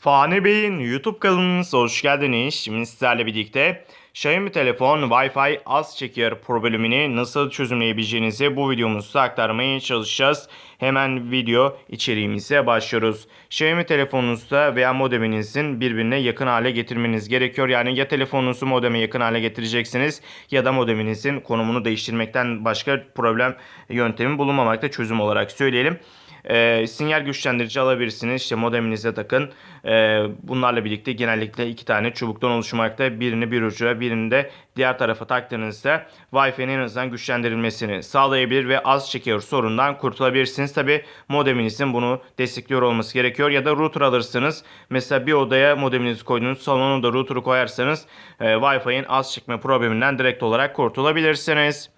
Fani Bey'in YouTube kanalınıza hoş geldiniz. Şimdi sizlerle birlikte Xiaomi telefon Wi-Fi az çekiyor problemini nasıl çözümleyebileceğinizi bu videomuzda aktarmaya çalışacağız. Hemen video içeriğimize başlıyoruz. Xiaomi telefonunuzda veya modeminizin birbirine yakın hale getirmeniz gerekiyor. Yani ya telefonunuzu modeme yakın hale getireceksiniz ya da modeminizin konumunu değiştirmekten başka problem yöntemi bulunmamakta çözüm olarak söyleyelim. E, sinyal güçlendirici alabilirsiniz. İşte modeminize takın. E, bunlarla birlikte genellikle iki tane çubuktan oluşmakta. Birini bir ucuya birini de diğer tarafa taktığınızda Wi-Fi'nin en azından güçlendirilmesini sağlayabilir ve az çekiyor sorundan kurtulabilirsiniz. Tabi modeminizin bunu destekliyor olması gerekiyor. Ya da router alırsınız. Mesela bir odaya modeminizi koydunuz. Salona da router'ı koyarsanız e, Wi-Fi'nin az çekme probleminden direkt olarak kurtulabilirsiniz.